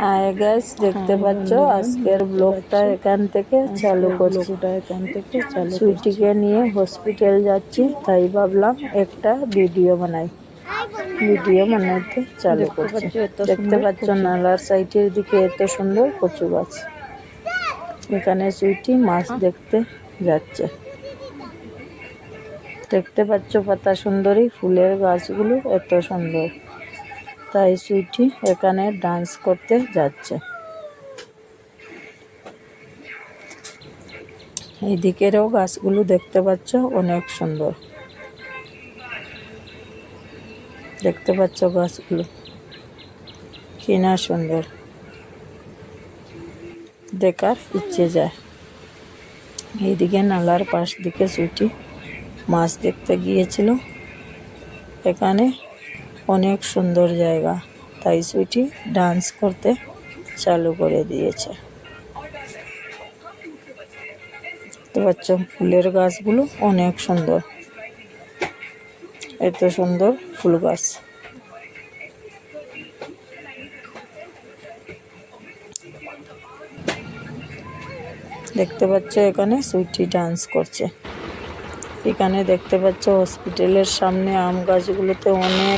Hi guys দেখতে পাচ্ছ আজকের ব্লগটা এখান থেকে চালু করছি। এখান থেকে চালু সুইটিকে নিয়ে হসপিটাল যাচ্ছি তাই ভাবলাম একটা ভিডিও বানাই। ভিডিও বানাইতে চালু করছি। দেখতে পাচ্ছ নালার সাইডের দিকে এত সুন্দর কচু গাছ। এখানে সুইটি মাছ দেখতে যাচ্ছে। দেখতে পাচ্ছ পাতা সুন্দরী ফুলের গাছগুলো এত সুন্দর। তাই সুইটি এখানে ডান্স করতে যাচ্ছে। এইদিকেরও গাছগুলো দেখতে পাচ্ছ, অনেক সুন্দর। দেখতে পাচ্ছ গাছগুলো, কিনা সুন্দর। দেখার ইচ্ছে যায়। এইদিকে নালার পাশ দিকে সুইটি মাছ দেখতে গিয়েছিল। এখানে অনেক সুন্দর জায়গা। তাই সুইটি ডান্স করতে চালু করে দিয়েছে। দেখতে পাচ্ছ, ফুলের গাছগুলো অনেক সুন্দর। এত সুন্দর ফুল গাছ। দেখতে পাচ্ছ, এখানে সুইটি ডান্স করছে। এখানে দেখতে পাচ্ছ, হসপিটালের সামনে আম গাছগুলোতে অনেক